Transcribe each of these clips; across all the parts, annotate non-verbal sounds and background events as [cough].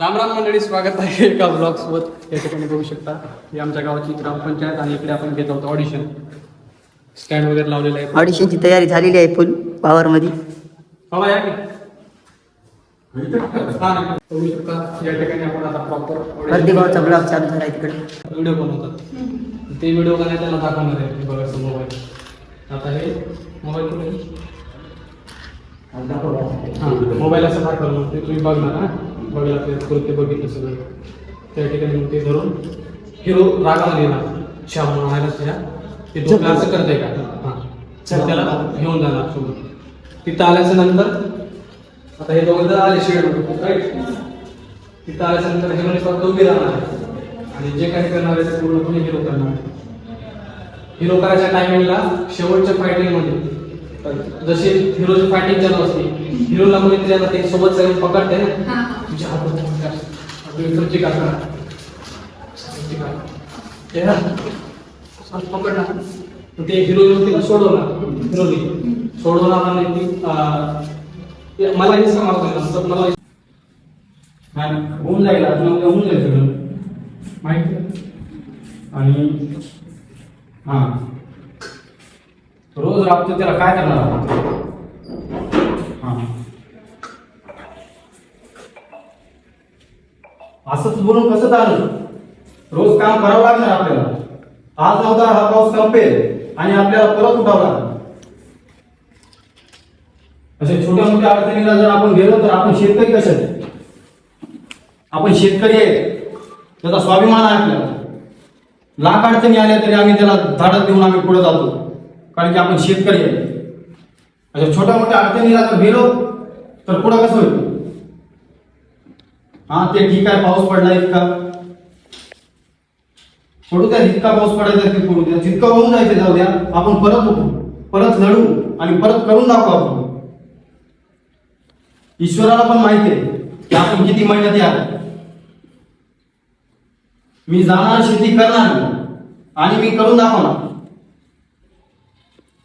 रामराम मंडळी स्वागत आहे एका ब्लॉग सोबत. या ठिकाणी बघू शकता ही आमच्या गावाची ग्रामपंचायत आणि इकडे आपण घेत आहोत ऑडिशन स्टँड वगैरे लावलेलं आहे. ऑडिशनची तयारी झालेली आहे फुल पॉवरमध्ये बाबा या की. हा, बघू शकता या ठिकाणी आपण आता प्रॉपर हळदीगावचा ब्लॉग चालू झाला तिकडे व्हिडिओ बनवतात ते व्हिडिओ बनायला त्याला दाखवणार आहे. बघायचं मोबाईल आता हे मोबाईल कुठे हां मोबाईल असं दाखवलं. ते तुम्ही बघणार ना बघला ते कृत्य बघितलं सगळं. त्या ठिकाणी मग ते धरून हिरो रागामध्ये येणार. श्याम ना तुझ्या? ते डोकं असं करतंय का? हां. त्याला घेऊन जाणार सोबत. तिथं आल्याच्यानंतर आता हे दोघं जर आले शेड राईट तिथं आल्याच्यानंतर हिरोने फक्त उभी राहणार आहे. आणि जे काही करणार आहे ते पूर्णपणे हिरो करणार आहे हिरो करायच्या टायमिंगला शेवटच्या फायटिंगमध्ये जशी हिरोची फायटिंग चालू असते हिरोला कोणीतरी आता ते सोबत जाऊन पकडते ना? तुझ्या हातात तुमची का पकडणार मग ते हिरो तिला सोडवणार? हिरोनी सोडवणार आणि ती मला हे सांगावं मला आणि होऊन जाईल. होऊन जाईल सगळं. माहिती? आहे? आणि हा. रोज राबतो त्याला काय करणार? हा. असंच बोलून कसं चालेल? रोज काम करावं लागणार आपल्याला. आज नव्हता हा पाऊस संपेल आणि आपल्याला परत उठावं लागणार. अशा छोट्या मोठ्या अडचणीला जर आपण गेलो तर आपण शेतकरी कशाचे आपण शेतकरी आहे त्याचा स्वाभिमान आहे आपल्याला. लाख अडचणी आल्या तरी आम्ही त्याला धाडत देऊन आम्ही पुढे जातो. कारण की आपण शेतकरी आहे अशा छोट्या मोठ्या अडचणीला जर गेलो तर पुढं कसं होईल? हा ते ठीक आहे पाऊस पडला इतका. सोडू द्या जितका पाऊस पडायचा ते पडू द्या. जितका होऊन जायचं जाऊ द्या. आपण परत उठू परत लढू आणि परत करून दाखवू आपण. ईश्वराला पण माहिती आहे की आपण किती मेहनती या मी जाणार शेती करणार आणि मी करून दाखवणार.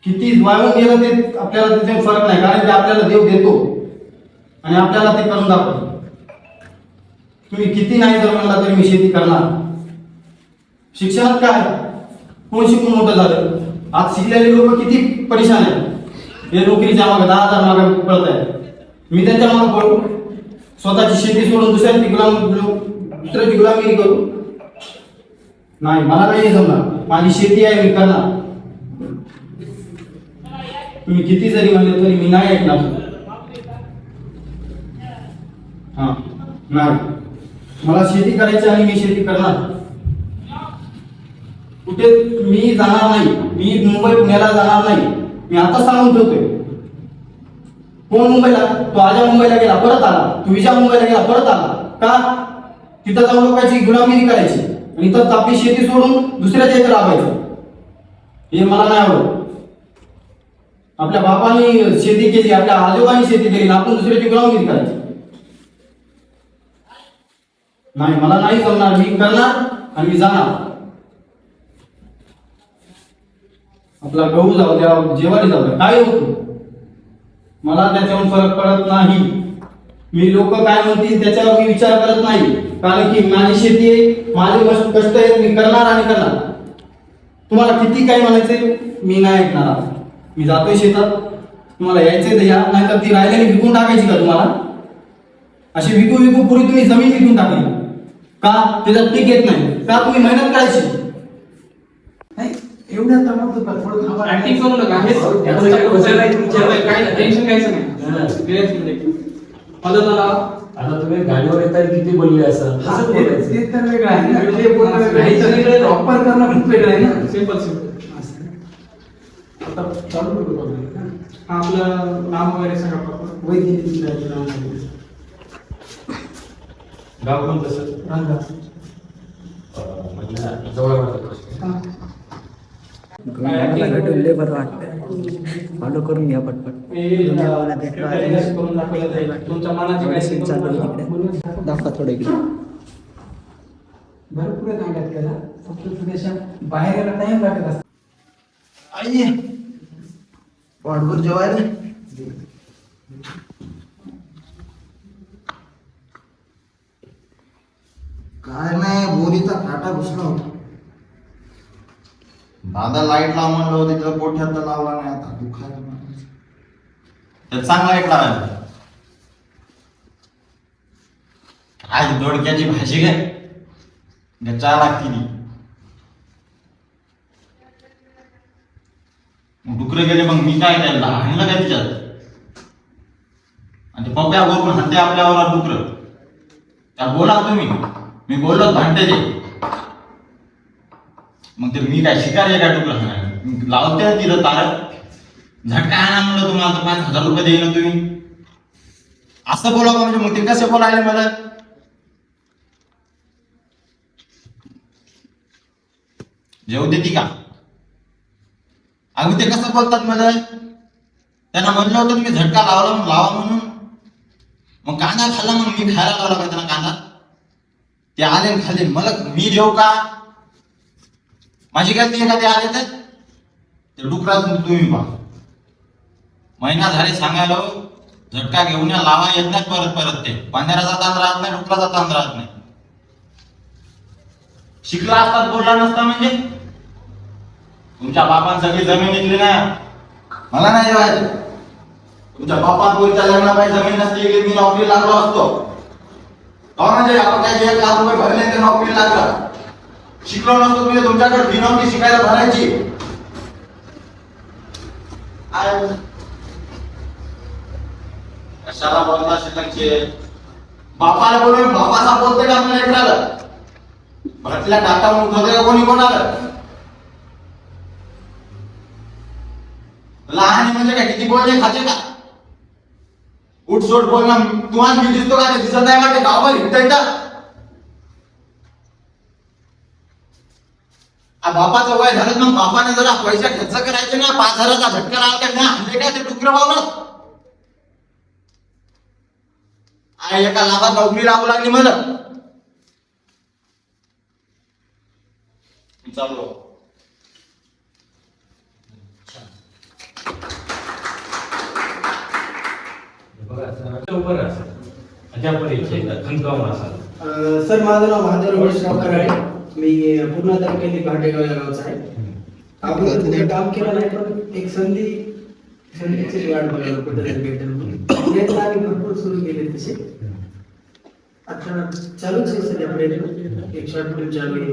किती वाळून गेलं ते आपल्याला तिथे फरक नाही कारण ते आपल्याला देव देतो. आणि आपल्याला ते करून दाखवतो. तुम्ही किती नाही जर म्हणला तरी मी शेती करणार. शिक्षणात काय? कोण शिकून मोठं झालं? आज शिकलेले लोक किती परेशान आहेत. हे नोकरीच्या मागे दहा हजार मागे पळत आहेत. मी त्यांच्या मागे पळू स्वतःची शेती सोडून दुसऱ्याची गुलाम दुसऱ्याची गुलामगिरी करू? नाही मला नाही जमणार. माझी शेती आहे मी करणार. तुम्ही किती जरी म्हणले तरी मी नाही ऐकणार. हा नाही. मला शेती करायची आणि मी शेती करणार. कुठे मी जाणार नाही मी मुंबई पुण्याला जाणार नाही. मी आता सांगून ठेवतोय. कोण मुंबईला? तो आजा मुंबईला गेला परत आला. तू विजा मुंबईला गेला परत आला. का? तिथं जाऊन लोकांची गुलामगिरी करायची. आणि इथं आपली शेती सोडून दुसऱ्याच्या इथे राबायचं. हे मला नाही आवडत. आपल्या बापाने शेती केली आपल्या आजोबांनी शेती केली आपण दुसऱ्याची गुलामगिरी करायची. नाही मला नाही जमणार. मी करणार आणि मी जाणार. आपला गहू जाऊ द्या जेवारी जाऊ द्या काय होतो? मला त्याच्यावर फरक पडत नाही. मी लोक काय म्हणतील त्याच्यावर मी विचार करत नाही. कारण की माझी शेती आहे माझे कष्ट कष्ट आहेत मी करणार आणि करणार. तुम्हाला किती काय म्हणायचे मी नाही ऐकणार मी जातोय शेतात. तुम्हाला यायचे तर या नाहीतर ती राहिलेली विकून टाकायची का तुम्हाला? अशी विकू विकू पुरी तुम्ही जमीन विकून टाकली. का? त्याच्यात पीक येत नाही. का तुम्ही मेहनत करायची? एवढ्या तमाम थोडं थांबा. ऍक्टिंग करू नका. हेच काय टेन्शन घ्यायचं नाही. आता तुम्ही गाडीवर येताय किती बोलले असं? हा, ते बोलायचं? ते तर वेगळं आहे प्रॉपर करणं खूप वेगळं आहे ना. सिंपल सिंपल असं. आता चालू करू आपण. हा आपलं नाव वगैरे सांगा. वैद्यकीय आहे. गाव. अं, म्हणजे जवळ वाटत. मला भेटून लय बरं वाटतं फॉलो करून घ्या पटपट. भावाला भेटलो चालू तिकडे. दाखवा. थोडं इकडे. भरपूर फक्त थोड्याशा बाहेर यायला टाइम लागत असतो. आई वाटभर जेवायला. काय नाही बोरीचा काटा घुसला होता. दादा लाइट लाव म्हणलं होती तर पोठ्यात तर लावला नाही आता दुखायला लागलं. त्यात चांगला लाइट लावायला आज दोडक्याची भाजी काय? चहा लागती ती. डुकरे गेले मग मी काय त्याला हाणलं काय तिच्यात? आणि ते पप्या बरोबर हाते आपल्यावर डुकरं. त्या बोला तुम्ही. मी बोललो भांडते मग ते मी काय शिकार आहे का डुकरं? लावते तिथं तार. झटका आणा म्हणलं तुम्हाला पाच हजार रुपये देईन तुम्ही. असं बोला म्हणजे मग ते कसे बोलायले मला? जेव देती का? अगं ते कसं बोलतात मला? त्यांना म्हणलं होतं मी झटका लावला लावा म्हणून. मग कांदा खाल्ला मग मी खायला लावला का त्यांना कांदा? ते आले आणि खाल्ले मला मी जेव का? माझी गलती एखादी ते आले तर? ते डुकरातून तुम्ही पहा. महिना झाले सांगायला हो, झटका घेऊन या लावा येत नाही परत परत ते. पांढऱ्याचा तांद राहत नाही डुकराचा तांद राहत नाही. शिकला असतात बोलला नसता म्हणजे? तुमच्या बापान सगळी जमीन विकली ना? मला नाही जेवायचं तुमच्या बापा लग्ना पाहिजे जमीन नसती गेली मी नोकरी लागलो असतो. म्हणजे आपण एक लाख रुपये भरले तर नोकरी लागला? शिकलो नसतो तुम्ही तुमच्याकडे फी नव्हती शिकायला भरायची. कशाला बोलता शिकणचे बापाला बोलून बापाचा बोलते का आपल्या लेकराला भरतीला टाका म्हणून ठेवते का कोणी कोणाला? लहान म्हणजे काय किती बोलणे खाते का? उठ सोड बोल ना. तुम्हाला मी दिसतो का दिसत नाही का ते गावावर हिंडता का बापाचं वय झालं मग बापाने जरा पैसे खर्च करायचे ना. पाच हजाराचा झटका लावला का नाही आणले काय ते डुकर बावलं आ, एका लाभात नोकरी लागू लागली मला. चाललो सर. अशा माझं नाव महादेव रमेशराव कराळे मी पूर्णा तालुक्यातील भाटेगाव या गावचा आहे. आपण काम केलं नाही पण एक संधी संधीची वाट बघायला कुठेतरी भेटेल. प्रयत्न आम्ही भरपूर सुरू केले तसे. आता चालूच आहे सध्या प्रयत्न. एक शॉर्ट फिल्म चालू आहे.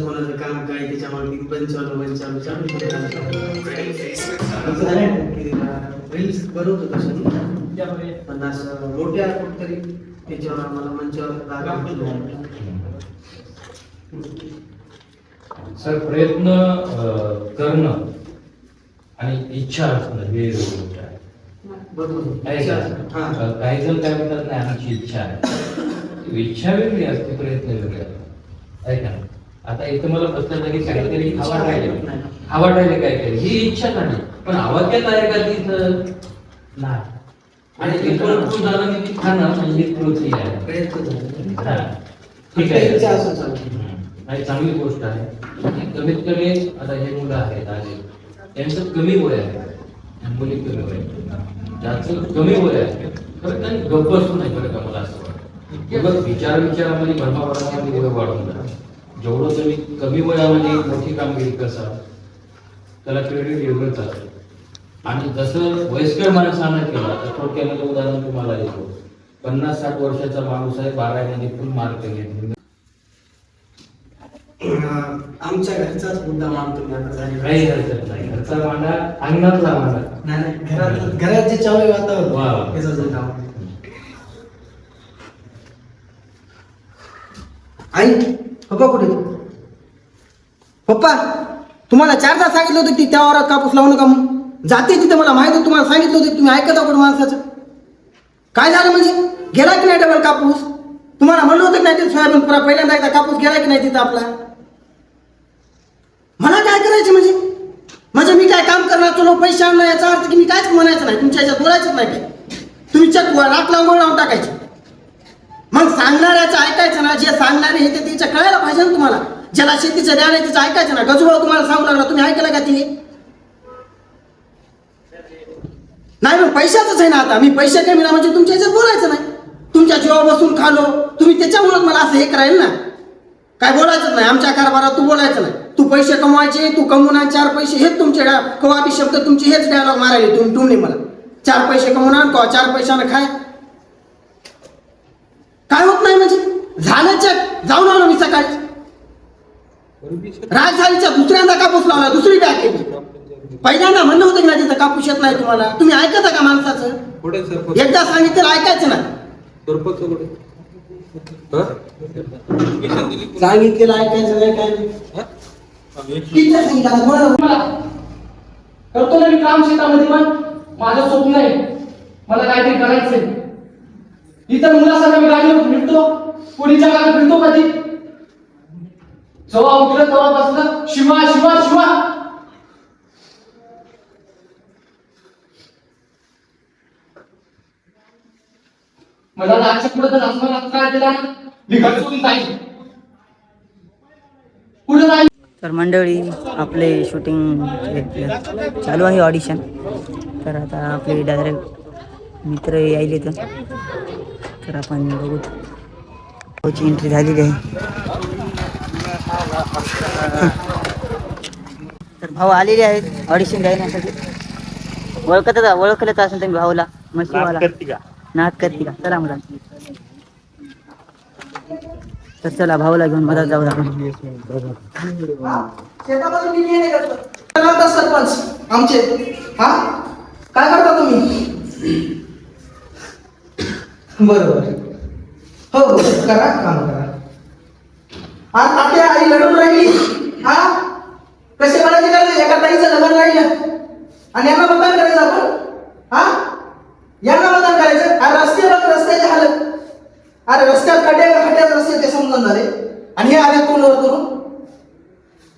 कोणाचं काम काय त्याच्यामुळे बंद चालू बंद चालू चालू. रील्स बनवतो तसं. पण असं मोठ्या कुठतरी त्याच्यावर आम्हाला मंचावर राग सर प्रयत्न करणं आणि इच्छा असणं हे गोष्ट आहे. बरोबर. का? हा. काही जण काय म्हणतात नाही आमची इच्छा आहे. इच्छा वेगळी असते प्रयत्न वेगळे असतात. आहे का? आता इथं मला बसल्या जागी काहीतरी हवा राहिले. हवा राहिले काहीतरी. ही इच्छा नाही. पण आवाक्यात आहे का तिथं नाही. आणि तू झालं की खाणं म्हणजे कृती आहे. प्रयत्न झाले. ठीक आहे. इच्छा असं चालू आणि चांगली गोष्ट आहे. कमीत कमी आता हे मुलं आहेत आले त्यांचं कमी वय आहे. मुली कमी वय. ज्याचं कमी वय आहे तर त्यांनी गप्प बसून नाही बरं का मला असं वाटतं. बघ विचार विचारामध्ये भरमाभरामध्ये वय वाढून जा जेवढं तुम्ही कमी वयामध्ये मोठी कामगिरी करसाल त्याला क्रेडिट एवढंच असतं. आणि जसं वयस्कर माणसानं केला तर थोडक्यामध्ये उदाहरण तुम्हाला देतो पन्नास साठ वर्षाचा माणूस आहे बारावीमध्ये फुल मार्क घेतले अं, आमच्या घरचाच मुद्दा मानतो मी आता झालेला. काही हरकत नाही घरचा मांडा अंगणातला मांडा नाही नाही, घरात घरात जे चालू आहे वा. वातावरण. आई पप्पा कुठे पप्पा तुम्हाला चारदा सांगितलं होतं की त्या वारात कापूस लावू नका म्हणून जाते तिथे मला माहिती आहे, तुम्हाला सांगितलं होतं तुम्ही ऐकत आहोत माणसाचं. काय झालं म्हणजे? गेला की नाही डबल कापूस? तुम्हाला म्हणलं होतं की नाही ते सोयाबीन पुरा पहिल्यांदा एकदा कापूस गेला की नाही तिथं आपला? मला काय करायचं म्हणजे? म्हणजे मी काय काम करणार? चलो पैसे आणणार याचा अर्थ की मी कायच म्हणायचं नाही. तुमच्या ह्याच्यात बोलायचंच नाही काय तुम्ही चक लाख लावून लावून टाकायचे. मग सांगणाऱ्याचं ऐकायचं ना जे सांगणारे हे ते तिच्या कळायला पाहिजे ना तुम्हाला. ज्याला शेतीचं ज्ञान आहे तिचं ऐकायचं ना. गजूभाऊ तुम्हाला सांगू लागला तुम्ही ऐकलं का तिने? नाही मग पैशाचंच आहे ना आता. मी पैसे कमी ना म्हणजे तुमच्या ह्याच्यात बोलायचं नाही. तुमच्या जीवा बसून खालो. तुम्ही त्याच्यामुळे मला असं हे करायला ना. काय बोलायचं नाही आमच्या कारभारात तू बोलायचं नाही. तू पैसे कमवायचे तू कमवून चार पैसे. हेच तुमचे डा- कवाबी शब्द तुमचे हेच डायलॉग मारायले तुम्ही तुम्ही मला. चार पैसे कमवून आण कवा चार पैशानं खाय. काय होत नाही म्हणजे? झालं चेक. जाऊन आलो मी सकाळी. राग झालीच्या दुसऱ्यांदा का लावला दुसरी बॅग केली पहिल्यांदा म्हणणं होतं की नाही तिथं कापूस येत नाही तुम्हाला. तुम्ही ऐकता का माणसाचं? पुढे सरपंच? एकदा सांगितलं ऐकायचं ना सरपंच कुठे? हा? सांगितलेलं ऐकायचं नाही काय नाही. किती सांगितलं? आता कोणाला करतो ना मी काम शेतामध्ये पण माझं स्वप्न आहे. मला काहीतरी करायचंय. इतर मुलासंग मी गाडीवर फिरतो पुढीच्या काळात फिरतो कधी. जेव्हा उठलं तेव्हा बसलं शिवा शिवा शिवा. मला आजच्या पुढे जर आसमानात काय दिला? ना, मी घर सोडून जाईल पुढे जाईल तर मंडळी आपले शूटिंग चालू आहे ऑडिशन तर आता आपले डायरेक्ट मित्र यायले तर. तर आपण बघू. भाऊची एंट्री झालेली आहे. तर भाऊ आलेले आहेत ऑडिशन द्यायसाठी ओळखत ओळखलंच असेल तुम्ही भाऊला. मशीवाला नाथ करते का चला मुला तर चला भाऊला घेऊन मधात जाऊ आपण. शेतामध्ये सरपंच? आमचे? हा? काय करता तुम्ही? बरोबर. हो हो करा काम करा. आज आपल्या आई लढून राहिली. हा? कसे म्हणायचे करायचं एका ताईचं लग्न राहिलं. आणि यांना मतदान करायचं आपण? हा? यांना मतदान करायचं अरे रस्ते बघ रस्त्याची हालत अरे रस्त्यात खड्डे खड्ड्यात रस्ते ते समजून झाले. आणि हे आले तोंडवर करून.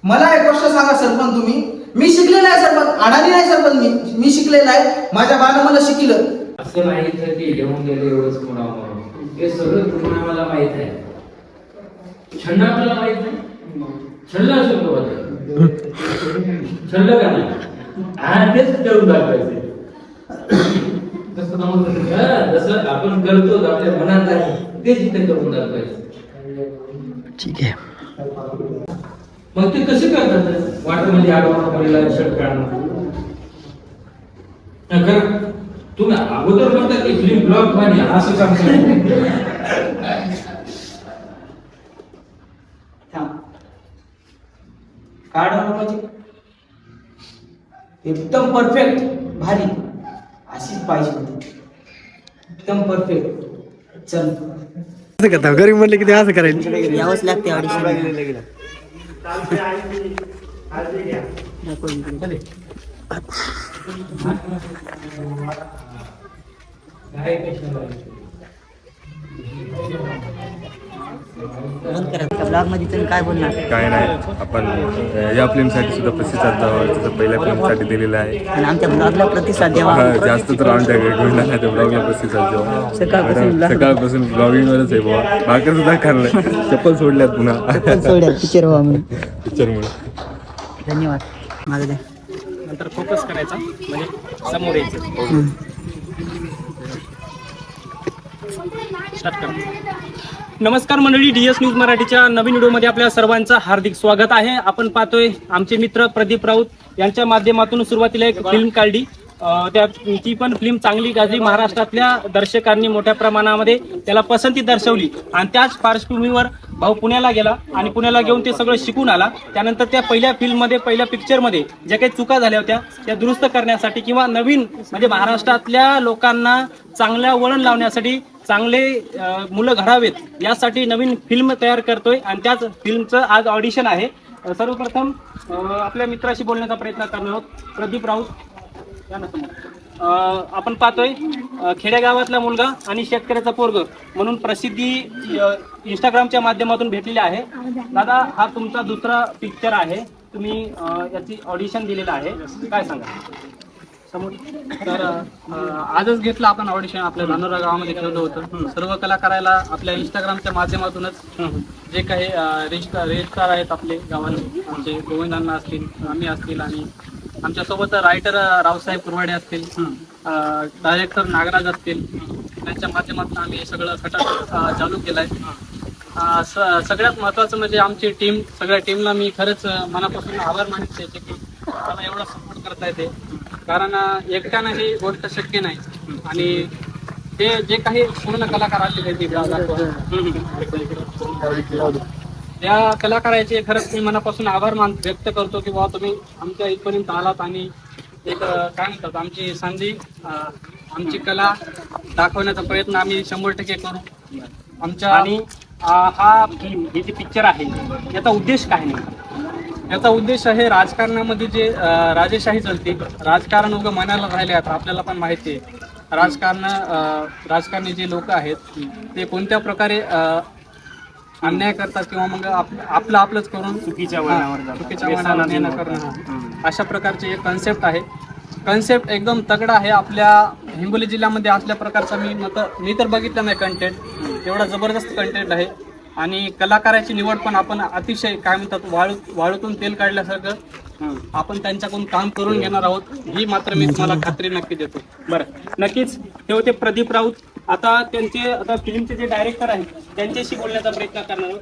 मला एक गोष्ट सांगा सरपंच तुम्ही. मी शिकलेला आहे सरपंच. अडाणी नाही सरपंच मी. मी शिकलेला आहे. माझ्या बाळानं मला शिकलं. असं माहीत आहे की लिहून गेले एवढंच कोणा हे सगळं तुम्हाला मला माहीत आहे. छंद आपल्याला माहीत नाही? छल्ल असेल तो का नाही? तेच करून दाखवायचे. जसं आपण करतो आपल्या मनात नाही करून दाखवायचं ठीक आहे. मग ते कसे करतात वाटरमध्ये आडवा पडलेला शर्ट काढणं. खरं? तुम्ही अगोदर म्हणता की फिल्म ब्लॉकमध्ये असं काम म्हणजे एकदम परफेक्ट भारी. अशीच पाहिजे होती. एकदम परफेक्ट चल. गरीब म्हणले की ते असं करायचं यावंच लागते ऑडिशन तुम्ही काय बोलणार? काय नाही. आपण या फिल्मसाठी सुद्धा प्रतिसाद द्यावा. जसं पहिल्या फिल्मसाठी दिलेला आहे. आणि आमच्या ब्लॉगला प्रतिसाद द्यावा. हा, जास्त तर आमच्या घेऊन नाही त्या ब्लॉगला प्रतिसाद द्यावा. सकाळपासून कारण सकाळपासून ब्लॉगिंगवरच आहे बुवा. भाकर सुद्धा खाल्लंय चप्पल सोडल्यात पुन्हा. पण सोड्या पिक्चर व्हा म्हणून. पिक्चरमुळे धन्यवाद. माझं द्या. नंतर फोकस करायचा. म्हणजे समोर यायचं. हम्म. स्टार्ट कर. नमस्कार मंडळी डी एस न्यूज मराठीच्या नवीन व्हिडिओमध्ये आपल्या सर्वांचं हार्दिक स्वागत आहे. आपण पाहतोय आमचे मित्र प्रदीप राऊत यांच्या माध्यमातून सुरुवातीला एक फिल्म काढली. त्या ती पण फिल्म चांगली गाजली. महाराष्ट्रातल्या दर्शकांनी मोठ्या प्रमाणामध्ये त्याला पसंती दर्शवली. आणि त्याच पार्श्वभूमीवर भाऊ पुण्याला गेला आणि पुण्याला घेऊन ते सगळं शिकून आला. त्यानंतर त्या पहिल्या फिल्ममध्ये पहिल्या पिक्चरमध्ये ज्या काही चुका झाल्या होत्या त्या दुरुस्त करण्यासाठी किंवा नवीन म्हणजे महाराष्ट्रातल्या लोकांना चांगल्या वळण लावण्यासाठी चांगले मुलं घडावेत यासाठी नवीन फिल्म तयार करतोय आणि त्याच फिल्मचं आज ऑडिशन आहे. सर्वप्रथम आपल्या मित्राशी बोलण्याचा प्रयत्न करणार आहोत. प्रदीप राऊत या ना समोर. आपण पाहतोय खेडेगावातला मुलगा आणि शेतकऱ्याचा पोरग म्हणून प्रसिद्धी इंस्टाग्रामच्या माध्यमातून भेटलेली आहे. दादा हा तुमचा दुसरा पिक्चर आहे. तुम्ही याची ऑडिशन दिलेलं आहे. काय सांगा समोर तर आजच घेतलं आपण ऑडिशन आपल्या धानोरा गावामध्ये ठेवलं होतं. सर्व कलाकाराला आपल्या इंस्टाग्रामच्या माध्यमातूनच जे काही रजिस्टर आहेत आपले गावाले आमचे गोविंदांना असतील आम्ही असतील आणि आमच्यासोबत रायटर रावसाहेब कुरवाडे असतील डायरेक्टर नागराज असतील त्यांच्या माध्यमातून आम्ही सगळं अ, चालू केलं आहे अं, स- सगळ्यात महत्त्वाचं म्हणजे आमची टीम सगळ्या टीमला मी खरंच मनापासून आभार मानित की मला एवढा सपोर्ट करता येते कारण एकट्यानं ही गोष्ट शक्य नाही. आणि ते जे काही पूर्ण कलाकार आलेले आहेत इकडे त्या कलाकाराचे खरंच मी मनापासून आभार मान व्यक्त करतो की बाबा तुम्ही आमच्या इथपर्यंत आलात आणि एक काय म्हणतात आमची संधी आमची कला दाखवण्याचा प्रयत्न आम्ही शंभर टक्के करू. आमच्या आणि हा हे जे पिक्चर आहे याचा उद्देश काय नाही याचा उद्देश आहे राजकारणामध्ये जे राजेशाही चालते राजकारण उगं मनाला राहिले आता आपल्याला पण माहिती आहे. राजकारण राजकारणी जे लोक आहेत ते कोणत्या प्रकारे अन्याय करतात किंवा मग आप- आपलं आपलंच करून चुकीच्या वळणावर. चुकीच्या वळणावर नेणं करणं. अशा प्रकारचे एक कन्सेप्ट आहे. कन्सेप्ट एकदम तगडा आहे. आपल्या हिंगोली जिल्ह्यामध्ये असल्या प्रकारचा मी मत मी तर बघितलं नाही कंटेंट एवढा जबरदस्त कंटेंट आहे. आणि कलाकाराची निवड पण आपण अतिशय काय म्हणतात वाळू वाळूतून तेल काढल्यासारखं आपण त्यांच्याकडून काम करून घेणार आहोत. ही मात्र मी तुम्हाला खात्री नक्की देतो. बरं. नक्कीच हे होते प्रदीप राऊत. आता त्यांचे आता फिल्मचे जे डायरेक्टर आहेत त्यांच्याशी बोलण्याचा प्रयत्न करणार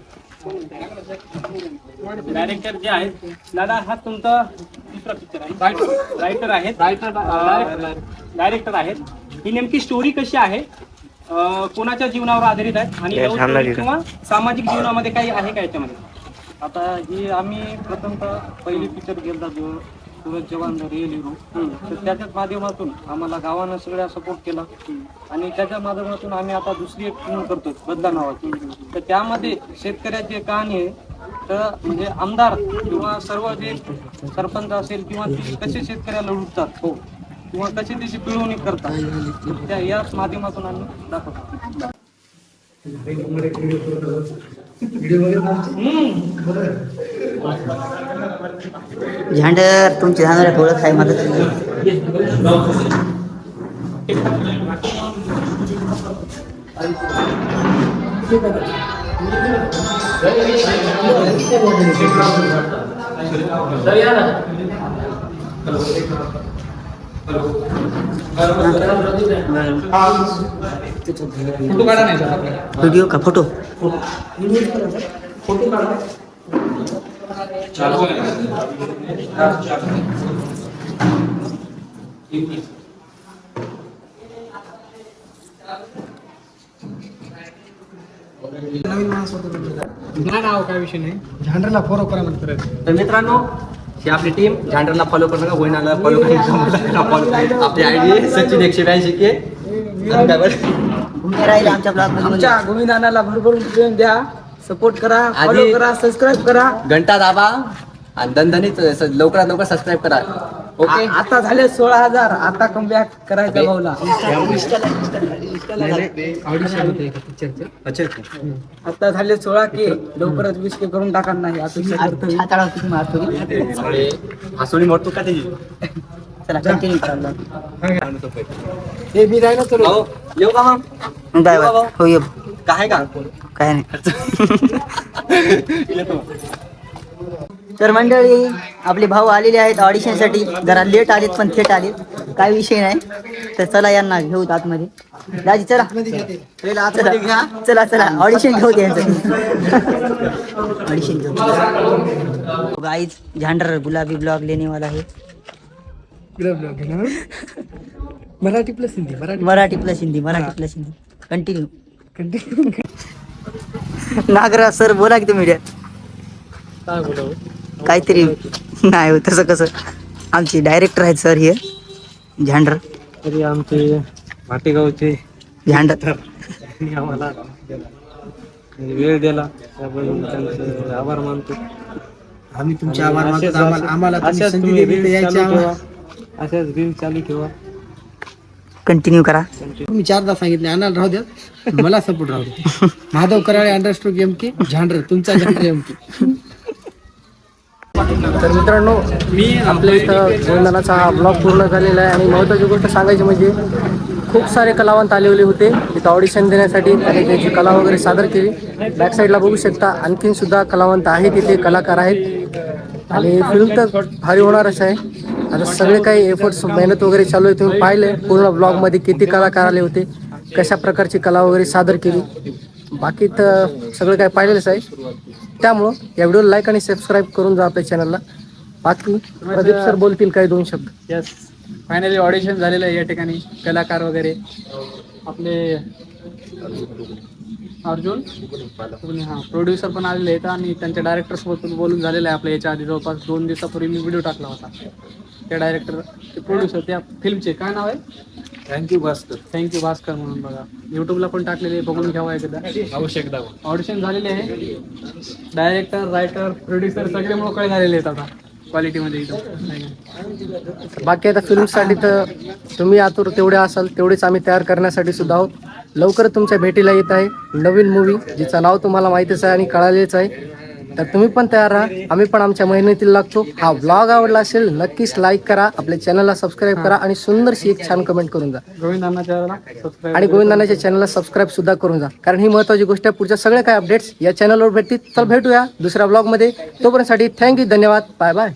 डायरेक्टर जे आहेत दादा हा तुमचा दुसरा पिक्चर आहे. रायटर आहेत. डायरेक्टर आहेत. ही नेमकी स्टोरी कशी आहे? कोणाच्या जीवनावर आधारित आहे? आणि किंवा सामाजिक जीवनामध्ये काही आहे का याच्यामध्ये? आता ही आम्ही प्रथमतः पहिली पिक्चर गेलता जो सूरज जवान रिअल हिरो तर त्याच्याच माध्यमातून आम्हाला गावानं सगळ्या सपोर्ट केला. आणि त्याच्या माध्यमातून आम्ही आता दुसरी एक फिल्म करतो बदला नावाची. तर त्यामध्ये शेतकऱ्याची कहाणी आहे. तर म्हणजे आमदार किंवा सर्व जे सरपंच असेल किंवा ते कसे शेतकऱ्याला लुटतात हो किंवा कशी त्याची पिळवणी करतात त्या याच माध्यमातून आम्ही दाखवतो. झांडर तुमची झांडर ओळख आहे मला तरी. फोटो काढा नाही व्हिडिओ का फोटो नाही नाव काय विषय नाही. झांडरला फॉलो करा म्हणतात. तर मित्रांनो ही आपली टीम झांडरला फॉलो करू नका वैनाला फॉलो करू फॉलो आपली आयडी सचिन एकशे ब्याऐंशी के राहिले आमच्या ब्लॉग गोविंदानाला भरभरून प्रेम द्या. सपोर्ट करा follow करा सबस्क्राईब करा. घंटा दाबा आणि दणदणीत लवकरात लवकर सबस्क्राईब करा. ओके. आता झाले सोळा हजार. आता कमबॅक करायचा भाऊला. अच्छा आता झाले सोळा के. लवकरच वीस के करून टाका नाही. अपेक्षा करतो मारतो का त्याची? चला कंटिन्यू हे मी येऊ का मग? हो ये काय का? काय नाही. [laughs] [laughs] तर मंडळी आपले भाऊ आलेले आहेत ऑडिशनसाठी जरा लेट आलेत पण थेट आलेत. काय विषय नाही. तर चला यांना घेऊ आतमध्ये. दाजी चला. चला. चला चला. ऑडिशन घेऊ यांचं ऑडिशन घेऊ. गाईज झांडर गुलाबी ब्लॉग लेने वाला है Marathi plus Hindi Marathi. Marathi plus Hindi Marathi plus Hindi. Continue Nagaraj sir बोला की तुम्ही. काय बोलावं? काहीतरी नाही हो तसं कसं? आमचे डायरेक्टर आहेत सर हे. झांडर. तरी आमचे भाटेगावचे झांडर. त्यांनी आम्हाला वेळ दिला. त्याबद्दल त्यांचे आभार मानतो. आम्ही तुमचे आभार मानतो. असेच- आम्हाला आम्हाला तुम्ही असेच संधी तुम्ही दिली रील्स यायची चालू आम्हाला. ठेवा. असेच रील चालू ठेवा. कंटिन्यू करा. तुम्ही चारदा सांगितले. आणायला राहू द्या. मला सपोर्ट राहू द्या. [laughs] माधव कराळे अंडरस्ट्रोक एम के झांडर. तुमचा झांडर एम के तर मित्रांनो मी आपल्या इथं गोंधनाचा हा ब्लॉग पूर्ण झालेला आहे आणि महत्त्वाची गोष्ट सांगायची म्हणजे खूप सारे कलावंत आलेले होते. इथं ऑडिशन देण्यासाठी त्यांनी त्यांची कला वगैरे सादर केली. बॅक साईडला बघू शकता आणखीन सुद्धा कलावंत आहेत तिथे कलाकार आहेत. आणि फिल्म तर भारी होणारच आहे. आता सगळे काही एफर्ट्स मेहनत वगैरे चालू आहे तुम्ही पाहिले पूर्ण ब्लॉगमध्ये किती कलाकार आले होते कशा प्रकारची कला वगैरे सादर केली. बाकी तर सगळं काही पाहिलेलंच आहे. त्यामुळं या व्हिडिओला लाईक आणि सबस्क्राईब करून जा आपल्या चॅनलला बाकी प्रदीप सर बोलतील काही दोन शब्द. यस फायनली ऑडिशन झालेलं आहे या ठिकाणी कलाकार वगैरे. आपले अर्जुन? हां प्रोड्युसर पण आलेले आहेत आणि त्यांच्या डायरेक्टर सोबत पण बोलून झालेलं आहे आपल्या याच्या आधी जवळपास दोन दिवसापूर्वी मी व्हिडिओ टाकला होता. त्या डायरेक्टर ते प्रोड्युसर त्या फिल्मचे काय नाव आहे? थँक्यू भास्कर थँक्यू भास्कर म्हणून बघा. युट्यूबला पण टाकलेले आहे, बघून घ्यावा एकदा. आवश्यकता ऑडिशन झालेले आहे. डायरेक्टर रायटर प्रोड्युसर सगळे मोकळे झालेले आहेत आता क्वालिटीमध्ये एकदम. बाकी आता फिल्मसाठी तर तुम्ही आतुर तेवढे असाल तेवढेच आम्ही तयार करण्यासाठी सुद्धा आहोत. लवकर तुमच्या भेटीला येत आहे नवीन मूवी जिचं नाव तुम्हाला माहितीच आहे आणि कळालेच आहे. तर तुम्ही पण तयार राहा. आम्ही पण आमच्या मेहनतीला लागतो. हा ब्लॉग आवडला असेल नक्कीच लाईक करा. आपल्या चॅनलला सबस्क्राईब करा आणि सुंदरशी एक छान कमेंट करून जा. गोविंदांना आणि गोविंदानाच्या चॅनलला सबस्क्राईब सुद्धा करून जा. कारण ही महत्वाची गोष्ट आहे. पुढच्या सगळे काय अपडेट्स या चॅनलवर भेटतील. तर भेटूया दुसऱ्या ब्लॉगमध्ये तोपर्यंतसाठी थँक्यू धन्यवाद. Bye bye